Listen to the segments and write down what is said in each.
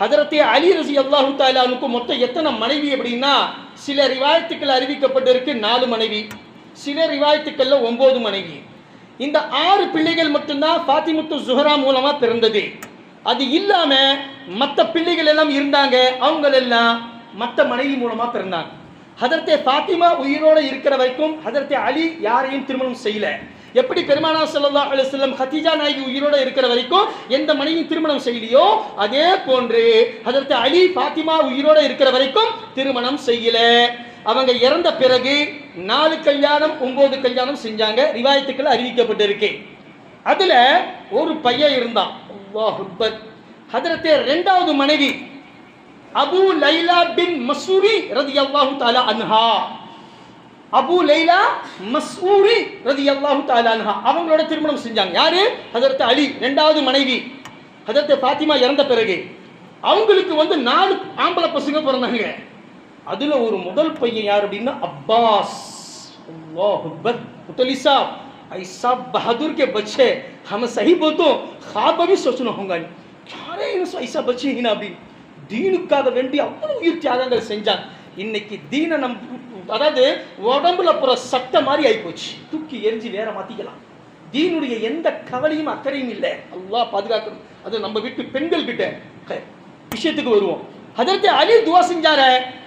ஹதரத்தே அலி ரசி அல்லாஹு தாலானுக்கு மொத்தம் எத்தனை மனைவி அப்படின்னா சில ரிவாயத்துக்கள் அறிவிக்கப்பட்டிருக்கு நாலு மனைவி. சில ரிவாயத்துக்கள்ல ஒன்பது மனைவி. இந்த ஆறு பிள்ளைகள் மட்டும்தான் ஃபாத்திமுத்து ஜுஹரா மூலமா பிறந்தது. அது இல்லாம மற்ற பிள்ளைகள் எல்லாம் இருந்தாங்க அவங்க எல்லாம் மற்ற மனைவி மூலமா பிறந்தாங்க. ஹதரத்தே ஃபாத்திமா உயிரோட இருக்கிற வரைக்கும் ஹதரத்தே அலி யாரையும் திருமணம் செய்யலை. எப்படி பெருமானா ஸல்லல்லாஹு அலைஹி செல்லம் ஹதீஜா நாயகி உயிரோட இருக்கிற வரைக்கும் எந்த மனைவியும் திருமணம் செய்யலையோ? அதே போன்று அதற்கு அலி பாத்திமா உயிரோட இருக்கிற வரைக்கும் திருமணம் செய்யல. அவங்க இறந்த பிறகு நாலு கல்யாணம் ஒன்பது கல்யாணம் செஞ்சாங்க. ரிவாயத்துக்கள் அறிவிக்கப்பட்டிருக்கு. அதுல ஒரு பையன் இருந்தான். அல்லாஹ் ஹதரத்தே ரெண்டாவது மனைவி அபு லைலா பின் மசூரி ரதியல்லாஹு தாலா அன்ஹா. அபு லைலா மஸ்ஊரி ரதியல்லாஹு தஆலா அன்ஹா அவங்களோட திருமணம் செஞ்சாங்க யாரு ஹதரத் அலி ரெண்டாவது மனைவி ஹதரத் ஃபாத்திமா இறந்த பிறகு அவங்களுக்கு வந்து நாலு ஆம்பளை பசங்க பிறந்தாங்க அதுல ஒரு முதல் பையன் யார் அப்படின்னா அப்பாஸ் अल्लाह अकबर मुतली साहब ऐसा बहादुर के बच्चे हम सही बोलते ख्वाब भी सोचना होगा யாரே இன்னும் ஐசா பச்சி ஹினா அப்படின்னு தீனுக்காக வேண்டி அவ்வளவு உயிர் தியாகங்கள் செஞ்சாங்க இன்னைக்கு தீனை நம் அதாவது உடம்புல புற சட்டை மாதிரி ஆயிப்போச்சு. தூக்கி எரிஞ்சு வேற மாத்திக்கலாம். தீனுடைய எந்த கவலையும் அக்கறையும் இல்லை. அல்லா பாதுகாக்கணும். அது நம்ம வீட்டு பெண்கள் கிட்ட. விஷயத்துக்கு வருவோம். அதர்த்தே அலி துவா செஞ்சார?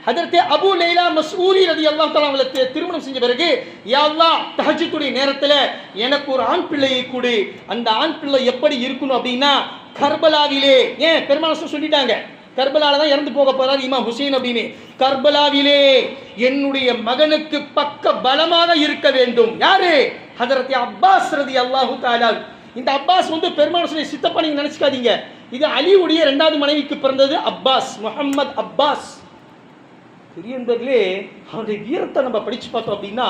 ஹதரத்தே அபு லைலா மசூரி ரதி அல்லாஹ் தஆலா திருமணம் செஞ்ச பிறகு யாவ்லா தஹஜித்துடைய நேரத்தில் எனக்கு ஒரு ஆண் பிள்ளையை கூடு. அந்த ஆண் பிள்ளை எப்படி இருக்கணும் அப்படின்னா கர்பலாவிலே. ஏன்? பெருமாள் சொல்லிட்டாங்க. கர்பலால தான் இறந்து போக போறார் இமாம் ஹுசைன் அப்படின்னு. கர்பலாவிலே என்னுடைய மகனுக்கு பக்க பலமாக இருக்க வேண்டும். யாரு? ஹதரத்தே அப்பாஸ் ரதி அல்லாஹு தஆலா. இந்த அப்பாஸ் வந்து பெருமாள் சித்தப்பா நீங்க நினைச்சுக்காதீங்க. இது அலியுடைய இரண்டாவது மனைவிக்கு பிறந்தது அப்பாஸ் முகமது அப்பாஸ். பெரியன்பர்களே அவருடைய வீரத்தை நம்ம படிச்சு பார்த்தோம் அப்படின்னா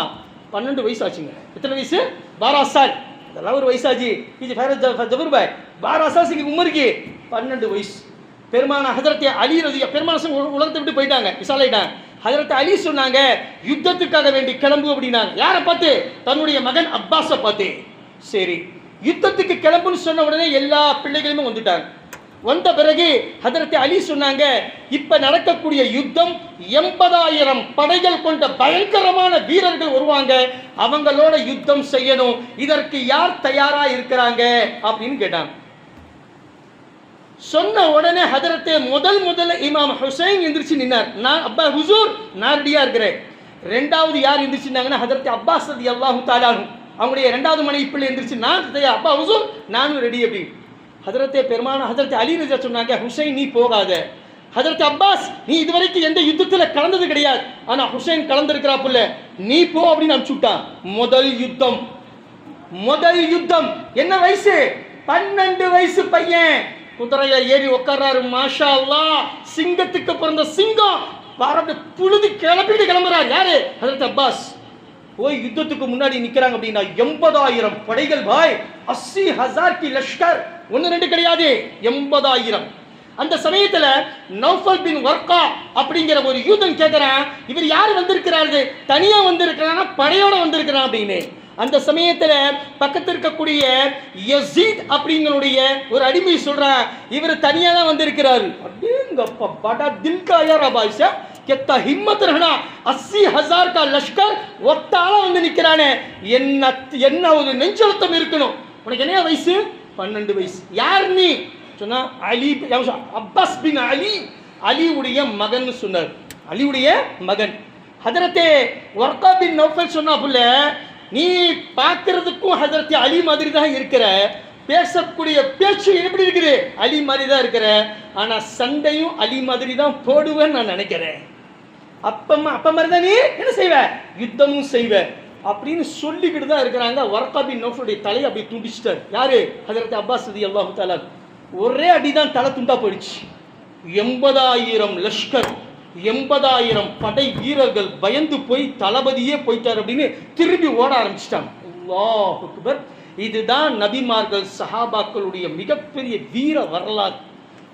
பன்னெண்டு வயசு ஆச்சுங்க எத்தனை வயசு? பாராசால். அதெல்லாம் ஒரு வயசாச்சு. இது ஃபேரத் ஜபர் பாய். பாரா சால் சிங்க உமருக்கு பன்னெண்டு வயசு. பெருமான ஹதரத்தை அலி ரதி பெருமான உலகத்தை விட்டு போயிட்டாங்க விசாலாயிட்டாங்க. ஹதரத் அலி சொன்னாங்க யுத்தத்துக்காக வேண்டி கிளம்பு அப்படின்னாங்க. யாரை பார்த்து? தன்னுடைய மகன் அப்பாஸை பார்த்து. சரி யுத்தத்துக்கு கிளம்புன்னு சொன்ன உடனே எல்லா பிள்ளைகளுமே வந்துட்டாங்க. வந்த பிறகு ஹதரத் அலி சொன்னாங்க இப்ப நடக்கக்கூடிய யுத்தம் எண்பதாயிரம் படைகள் கொண்ட பயங்கரமான வீரர்கள் வருவாங்க. அவங்களோட யுத்தம் செய்யணும். இதற்கு யார் தயாரா இருக்கிறாங்க? அப்படின்னு கேட்டாங்க. சொன்ன உடனே ஹதரத்தே முதல் முதல்ல இமாம் ஹுசைன் எந்திரிச்சு நின்னார். நான் அப்பா ஹுசூர் நான் இருக்கிறேன். ரெண்டாவது யார் எந்திரிச்சுனாங்கன்னா ஹதரத்தை அப்பாஸ் ரதி அல்லாஹு தாலானு அவங்களுடைய ரெண்டாவது மனைவி பிள்ளை எந்திரிச்சு நான் அப்பா ஹுசூர் நானும் ரெடி அப்படி. ஹதரத்தை பெருமான ஹதரத்தை அலி ரஜா சொன்னாங்க ஹுசைன் நீ போகாத. ஹதரத் அப்பாஸ் நீ இதுவரைக்கும் எந்த யுத்தத்தில் கலந்தது கிடையாது. ஆனா ஹுசைன் கலந்துருக்கிறாப்புல நீ போ அப்படின்னு அனுப்பிச்சுட்டான் முதல் யுத்தம். முதல் யுத்தம். என்ன வயசு? பன்னெண்டு வயசு பையன். குதிரையில ஏறி உட்கார்றாரு மாஷா அல்லா சிங்கத்துக்கு பிறந்த சிங்கம். பாரத புழுதி கிளப்பிட்டு கிளம்புறாரு. யாரு? ஹதரத் அப்பாஸ். போய் யுத்தத்துக்கு முன்னாடி நிக்கிறாங்க அப்படின்னா எண்பதாயிரம் படைகள் பாய். அஸ்ஸி ஹசார் கி லஷ்கர். ஒன்று ரெண்டு கிடையாது. எண்பதாயிரம். அந்த சமயத்துல நௌஃபல் பின் ஒர்க்கா அப்படிங்கிற ஒரு யூதன் கேட்கிறான் இவர் யார் வந்திருக்கிறாரு தனியா வந்திருக்கிறானா? படையோட வந்திருக்கிறான்? அப்படின்னு. அந்த சமயத்தில் பக்கத்தில் இருக்கக்கூடிய யசீத் அப்படிங்களுடைய ஒரு அடிமை சொல்றான் இவர் தனியாக தான் வந்திருக்கிறாரு. அப்படிங்கப்பா படா தில்கா யார் அபாய்ஷா கெத்த ஹிம்மத் ரஹனா அஸ்ஸி ஹசார் கா லஷ்கர் ஒத்தால வந்து நிற்கிறானே என்ன என்ன ஒரு நெஞ்சழுத்தம் இருக்கணும். உனக்கு என்ன வயசு? பன்னெண்டு வயசு. யார் நீ? சொன்னா அலி அப்பாஸ் பின் அலி. அலியுடைய மகன் சொன்னார். அலியுடைய மகன். ஹதரத்தே ஒர்க்கா பின் நோஃபல் சொன்னா புள்ள நீ பார்க்கறதுக்கும் ஹதரத்தே அலி மாதிரி தான் இருக்கிற. பேசக்கூடிய பேச்சு எப்படி இருக்குது? அலி மாதிரி தான் இருக்கிற. ஆனால் சண்டையும் அலி மாதிரி தான் போடுவேன்னு நான் நினைக்கிறேன். அப்பமா அப்ப மாதிரி தான் நீ என்ன செய்வ? யுத்தமும் செய்வ. அப்படின்னு சொல்லிக்கிட்டு தான் இருக்கிறாங்க வர்கா நோஃபுடைய தலையை அப்படி துண்டிச்சிட்டார். யாரு? ஹதரத் அப்பாஸ் ரதி அல்லாஹு தாலா ஒரே அடிதான் தலை துண்டா போயிடுச்சு. எண்பதாயிரம் லஷ்கர் எண்பதாயிரம் படை வீரர்கள் பயந்து போய் தளபதியே போயிட்டார் அப்படின்னு திரும்பி ஓட ஆரம்பிச்சிட்டாங்க. அல்லாஹ் அக்பர். இதுதான் நபிமார்கள் சஹாபாக்களுடைய மிகப்பெரிய வீர வரலாறு.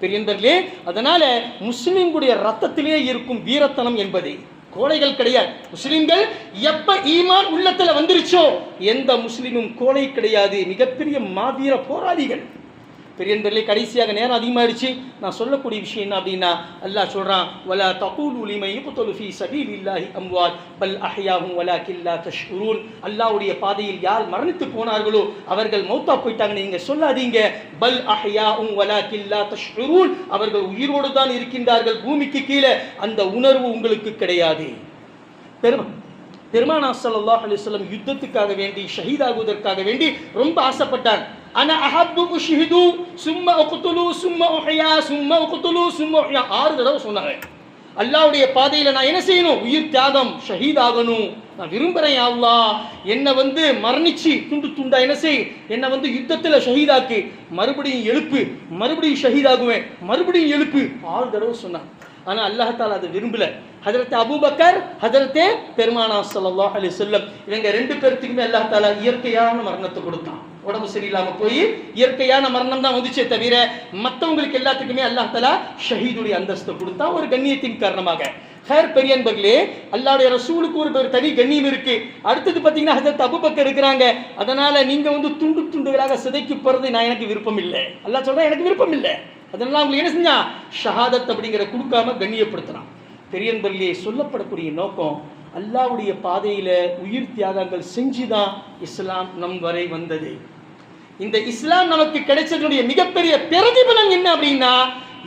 பெரியந்தர்களே அதனால முஸ்லிம்களுடைய ரத்தத்திலே இருக்கும் வீரத்தனம் என்பது கோழைகள் கிடையாது. முஸ்லிம்கள் எப்ப ஈமான் உள்ளத்துல வந்துருச்சோ எந்த முஸ்லிமும் கோழை கிடையாது. மிகப்பெரிய மாவீர போராளிகள். பெரியன்பர்களே கடைசியாக நேரம் அதிகமாயிடுச்சு. நான் சொல்லக்கூடிய விஷயம் என்ன அப்படின்னா அல்லாஹ் சொல்றான் வலா தகூல் உலிமை யுக்தலு சபீல் இல்லாஹி அம்வால் பல் அஹ்யாஹும் வலா கில்லா தஷ்உரூன் அல்லாஹ்வுடைய பாதையில் யார் மரணித்து போனார்களோ அவர்கள் மௌத்தா போயிட்டாங்கன்னு நீங்க சொல்லாதீங்க. பல் அஹ்யாஹும் வலா கில்லா தஷ்உரூன் அவர்கள் உயிரோடு தான் இருக்கின்றார்கள் பூமிக்கு கீழே. அந்த உணர்வு உங்களுக்கு கிடையாது. பெரும் பெருமானா சல்லாஹ் அலைஹி யுத்தத்துக்காக வேண்டி ஷஹீதாகுவதற்காக வேண்டி ரொம்ப ஆசைப்பட்டார். அன அஹப்பு உஷ்ஹிது சும்ம உக்துலு சும்ம உஹியா சும்ம உக்துலு சும்ம உஹியா ஆறு தடவை சொன்னாங்க. அல்லாஹ்வுடைய பாதையில நான் என்ன செய்யணும்? உயிர் தியாகம் ஷஹீத் ஆகணும். நான் விரும்புறேன் யா அல்லாஹ். என்னை வந்து மரணிச்சு துண்டு துண்டா என்ன செய்? என்னை வந்து யுத்தத்துல ஷஹீதாக்கு மறுபடியும் எழுப்பு மறுபடியும் ஷஹீதாகுவேன் மறுபடியும் எழுப்பு. ஆறு தடவை சொன்னான் ஆனால் அல்லாஹால அதை விரும்பல. ஹஜரத் அபூபக்கர் ஹதரத்தே பெருமானா ஸல்லல்லாஹு அலி சொல்லம் இவங்க ரெண்டு பேர்த்துக்குமே அல்லாஹ் தாலா இயற்கையான மரணத்தை கொடுத்தான். உடம்பு சரியில்லாமல் போய் இயற்கையான மரணம் தான் வந்துச்சே தவிர மற்றவங்களுக்கு எல்லாத்துக்குமே அல்லாஹ் தலா ஷஹீதுடைய அந்தஸ்தை கொடுத்தா ஒரு கண்ணியத்தின் காரணமாக. ஹேர் பெரியன்பர்களே அல்லாவுடைய ரசூலுக்கு ஒரு ஒரு தனி கண்ணியம் இருக்கு. அடுத்தது பார்த்தீங்கன்னா ஹஜரத் அபுபக்கர் இருக்கிறாங்க. அதனால நீங்க வந்து துண்டு துண்டுகளாக சிதைக்கு போறது நான் எனக்கு விருப்பம் இல்லை அல்லாஹ் சொல்றேன் எனக்கு விருப்பம் இல்லை அதனால அவங்க என்ன செஞ்சா? ஷஹாதத் அப்படிங்கிற கொடுக்காம கண்ணியப்படுத்துறான். பெரியன்பர்களே சொல்லப்படக்கூடிய நோக்கம் அல்லாவுடைய பாதையில் உயிர் தியாகங்கள் செஞ்சு தான் இஸ்லாம் நம் வரை வந்தது. இந்த இஸ்லாம் நமக்கு கிடைச்சதுடைய மிகப்பெரிய பிரதிபலன் என்ன அப்படின்னா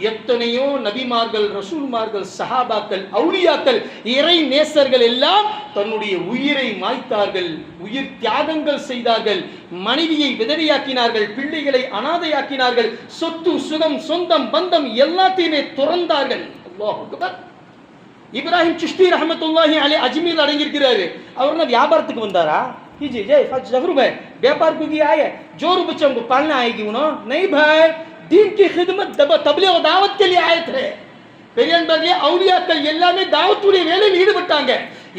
எத்தனையோ நபிமார்கள் ரசூல்மார்கள் சஹாபாக்கள் அவுலியாக்கள் இறை நேசர்கள் எல்லாம் தன்னுடைய உயிரை மாய்த்தார்கள் உயிர் தியாகங்கள் செய்தார்கள் மனைவியை விதவையாக்கினார்கள் பிள்ளைகளை அனாதையாக்கினார்கள் சொத்து சுகம் சொந்தம் பந்தம் எல்லாத்தையுமே துறந்தார்கள் அல்லாஹ் அக்பர் இப்ராஹிம் சிஷ்டி ரஹமத்துல்லாஹி அலை அஜ்மீர் அடங்கியிருக்கிறாரு அவர் என்ன வியாபாரத்துக்கு வந்தாரா कीजिए जय फज जहरू भाई व्यापार को किया है जो रुपये हमको पालना आएगी उन्होंने नहीं भाई दीन की खिदमत तबलीग और दावत के लिए आए थे பெரியன்பர்களே அவுலியாக்கள் எல்லாமே தாவத்துடைய வேலையில் ஈடுபட்டாங்க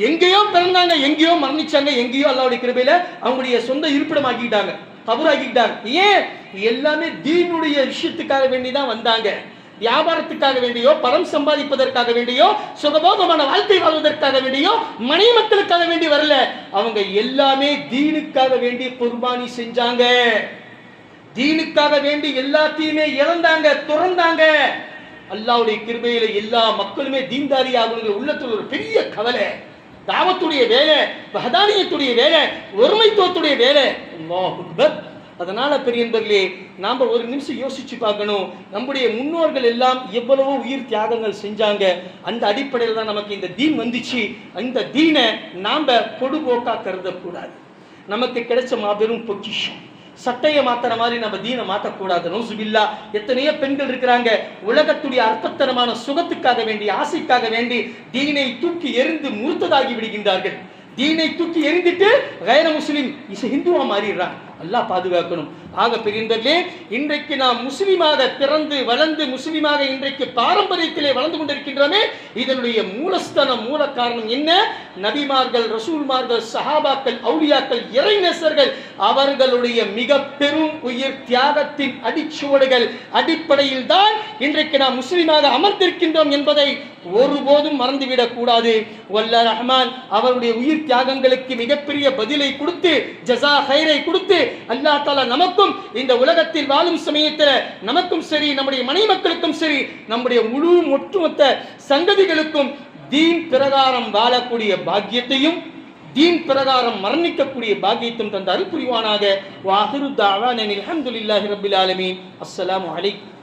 எங்கேயோ பிறந்தாங்க எங்கேயோ மரணிச்சாங்க எங்கேயோ அல்லாவுடைய கிருபையில அவங்களுடைய சொந்த இருப்பிடம் ஆக்கிட்டாங்க கபூராக்கிட்டாங்க ஏன் எல்லாமே தீனுடைய விஷயத்துக்காக வேண்டி தான் வந்தாங்க வியாபாரத்துக்காக வேண்டியோ பணம் சம்பாதிப்பதற்காக வேண்டியோ சுகபோகமான வாழ்க்கை வாழ்வதற்காக வேண்டியோ மனைவி மக்களுக்காக வேண்டி வரல அவங்க எல்லாமே தீனுக்காக வேண்டி குர்பானி செஞ்சாங்க தீனுக்காக வேண்டி எல்லாத்தையுமே இழந்தாங்க துறந்தாங்க. அல்லாவுடைய கிருபையில எல்லா மக்களுமே தீன்தாரி ஆகுங்கிற உள்ளத்தில் ஒரு பெரிய கவலை. தாவத்துடைய வேலை பகதானியத்துடைய வேலை ஒருமைத்துவத்துடைய வேலை. அதனால பெரியன்பர்களே நாம் ஒரு நிமிஷம் யோசிச்சு பார்க்கணும். நம்முடைய முன்னோர்கள் எல்லாம் எவ்வளவோ உயிர் தியாகங்கள் செஞ்சாங்க. அந்த அடிப்படையில் தான் நமக்கு இந்த தீன் வந்துச்சு. அந்த தீனை நாம் பொடுபோக்கா கருதக்கூடாது. நமக்கு கிடைச்ச மாபெரும் பொக்கிஷம். சட்டையை மாத்துற மாதிரி நம்ம தீனை மாற்றக்கூடாது நோசுபில்லா எத்தனையோ பெண்கள் இருக்கிறாங்க. உலகத்துடைய அற்பத்தனமான சுகத்துக்காக வேண்டி ஆசைக்காக வேண்டி தீனை தூக்கி எறிந்து முறுத்ததாகி விடுகின்றார்கள். தீனை தூக்கி எறிந்துட்டு கைர முஸ்லீம் இசை ஹிந்துவா மாறிடுறான் அல்லாஹ் பாதுகாக்கணும். ஆக பெரியந்தர்களே இன்றைக்கு நாம் முஸ்லீமாக பிறந்து வளர்ந்து முஸ்லீமாக இன்றைக்கு பாரம்பரியத்திலே வளர்ந்து கொண்டிருக்கின்றோமே இதனுடைய மூலஸ்தானம் மூல காரணம் என்ன? நபிமார்கள் ரசூல்மார்கள் சஹாபாக்கள் அவுளியாக்கள் இறைநேசர்கள் அவர்களுடைய மிக பெரும் உயிர் தியாகத்தின் அடிச்சுவடுகள் அடிப்படையில் தான் இன்றைக்கு நாம் முஸ்லீமாக அமர்ந்திருக்கின்றோம் என்பதை ஒருபோதும் மறந்துவிடக் கூடாது. வல்ல ரஹ்மான் அவருடைய உயிர் தியாகங்களுக்கு மிகப்பெரிய பதிலை கொடுத்து ஜஸா ஹைரை கொடுத்து அல்லா தாலா நமக்கும் இந்த உலகத்தில் வாழும் சமயத்தில் நமக்கும் சரி நம்முடைய மனை மக்களுக்கும் சரி நம்முடைய முழு ஒட்டுமொத்த சங்கதிகளுக்கும் தீன் பிரகாரம் வாழக்கூடிய பாக்கியத்தையும் தீன் பிரகாரம் மரணிக்கக்கூடிய பாக்கியத்தும் தந்த அருள் புரிவானாக. வாஹிரு தாவானில் அஹமதுல்லாஹி ரபில் ஆலமீன். அஸ்ஸலாமு அலைக்கும்